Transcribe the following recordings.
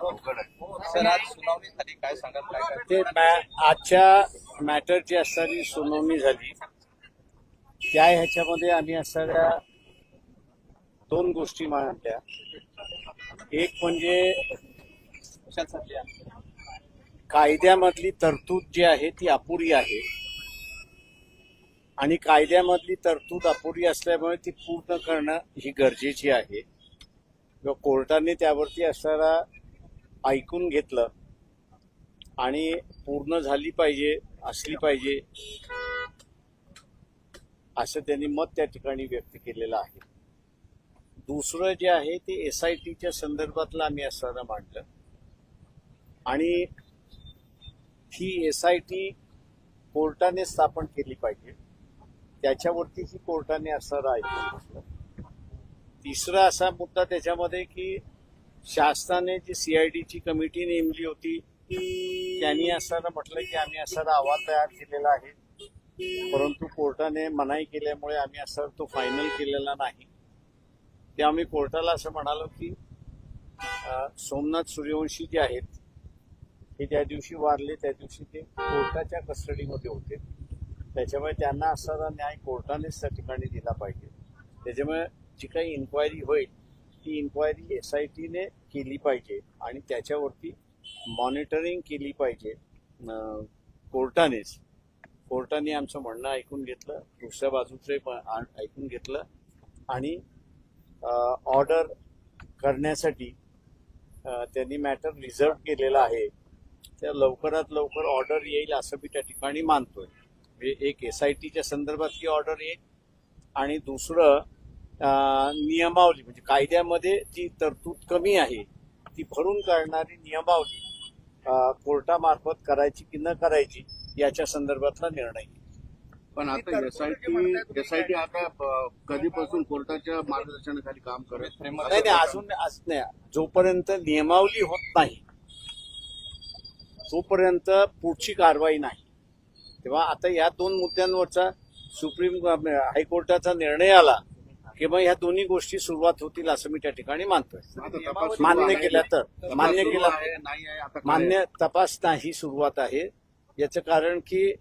अवघड आहे सर आज सुनावणी काय सांगाल ते आजच्या मॅटरची असणारी सुनावणी झाली त्या ह्याच्यामध्ये आम्ही सगळ्या दोन गोष्टी मांडल्या. एक म्हणजे कायद्यामधली तरतूद जी आहे ती अपुरी आहे. आणि कायद्यामधली तरतूद अपुरी असल्यामुळे ती पूर्ण करणं ही गरजेची आहे. किंवा कोर्टाने त्यावरती असणारा ऐकून घेतलं आणि पूर्ण झाली पाहिजे असली पाहिजे असं त्यांनी मत त्या ठिकाणी व्यक्त केलेलं आहे. दुसरं जे आहे ते एस आय टीच्या संदर्भातलं आम्ही असताना मांडलं. आणि ही एस आय टी कोर्टाने स्थापन केली पाहिजे. त्याच्यावरती ही कोर्टाने असणारा ऐकून घेतलं तिसरा असा मुद्दा त्याच्यामध्ये की शासनाने जी सीआयडीची कमिटी नेमली होती त्यांनी असताना म्हटलं की आम्ही असा अहवाल तयार केलेला आहे. परंतु कोर्टाने मनाई केल्यामुळे आम्ही असा तो फायनल केलेला नाही. ते आम्ही कोर्टाला असं म्हणालो की सोमनाथ सूर्यवंशी जे आहेत हे ज्या दिवशी वारले त्या दिवशी ते कोर्टाच्या कस्टडीमध्ये होते. त्याच्यामुळे त्यांना असणारा न्याय कोर्टानेच त्या ठिकाणी दिला पाहिजे. त्याच्यामुळे जी काही इन्क्वायरी होईल ती इन्क्वायरी एस आय टीने केली पाहिजे आणि त्याच्यावरती मॉनिटरिंग केली पाहिजे. कोर्टानेच. कोर्टाने आमचं म्हणणं ऐकून घेतलं दुसऱ्या बाजूचे पण ऐकून घेतलं आणि ऑर्डर करण्यासाठी त्यांनी मॅटर रिझर्व केलेला आहे. त्या लवकरात लवकर ऑर्डर येईल असं मी त्या ठिकाणी मानतोय. म्हणजे एक एस आय टीच्या संदर्भात ही ऑर्डर येईल आणि दुसरं नियमावली म्हणजे कायद्यामध्ये जी तरतूद कमी आहे ती भरून काढणारी नियमावली कोर्टामार्फत करायची की न करायची याच्या संदर्भातला निर्णय. पण आता एसआयटी एसआयटी आता कधीपासून कोर्टाच्या मार्गदर्शनाखाली काम करत? नाही नाही अजून नाही. जोपर्यंत नियमावली होत नाही तोपर्यंत पुढची कारवाई नाही. तेव्हा आता या दोन मुद्द्यांवरचा सुप्रीम हायकोर्टाचा निर्णय आला की मग ह्या दोन्ही गोष्टी सुरुवात होतील असं मी त्या ठिकाणी मानतोय. मान्य. केल्या तर. मान्य केला नाही? मान्य तपास नाही सुरुवात आहे. याचं कारण की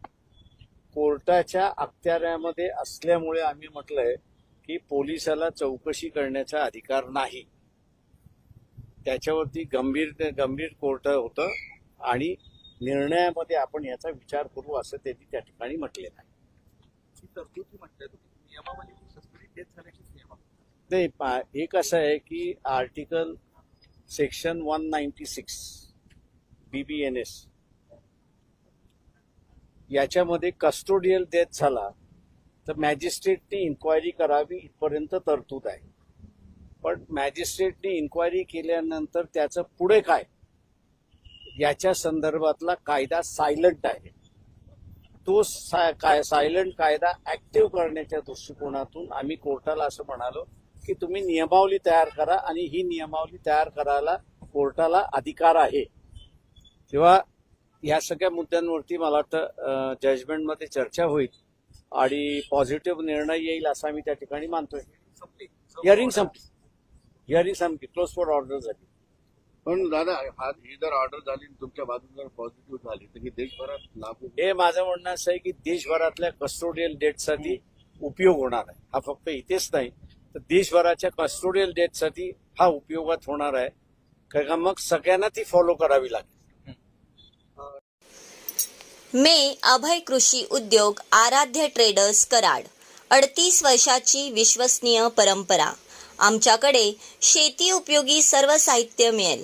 कोर्टाच्या अखत्याऱ्यामध्ये असल्यामुळे आम्ही म्हटलंय की पोलिसाला चौकशी करण्याचा अधिकार नाही. त्याच्यावरती गंभीर गंभीर कोर्ट होतं आणि निर्णयामध्ये आपण याचा विचार करू असं त्यांनी त्या ठिकाणी म्हटलेलं आहे. नाही हे एक असं आहे की article section one ninety six BBNS याच्यामध्ये कस्टोडियल डेथ झाला तर मॅजिस्ट्रेटने इन्क्वायरी करावी इथपर्यंत तरतूद आहे. पण मॅजिस्ट्रेटने इन्क्वायरी केल्यानंतर त्याचं पुढे काय? याच्या संदर्भातला कायदा सायलंट आहे. तो सा- काय सायलंट कायदा ऍक्टिव्ह करण्याच्या दृष्टिकोनातून आम्ही कोर्टाला असं म्हणालो की तुम्ही नियमावली तयार करा आणि ही नियमावली तयार करायला कोर्टाला अधिकार आहे. तेव्हा या सगळ्या मुद्द्यांवरती मला वाटतं जजमेंटमध्ये चर्चा होईल आणि पॉझिटिव्ह निर्णय येईल असं आम्ही त्या ठिकाणी मानतोय. हिअरिंग संपली. हिअरिंग संपली. क्लोज फॉर ऑर्डर झाली. पण दादा हा ही जर ऑर्डर झाली आणि तुमच्या बाजून जर पॉझिटिव्ह झाली तर ही देशभरात लागू हे माझं म्हणणं असं आहे की देशभरातल्या कस्टोडियल डेटसाठी उपयोग होणार आहे. हा फक्त इथेच नाही तर देशभराच्या कस्टोडियल डेटसाठी हा उपयोगात होणार आहे. कारण का मग सगळ्यांना ती फॉलो करावी लागेल. मे अभय कृषी उद्योग आराध्य ट्रेडर्स कराड. अडतीस वर्षाची विश्वसनीय परंपरा. आमच्याकडे शेती उपयोगी सर्व साहित्य मिळेल.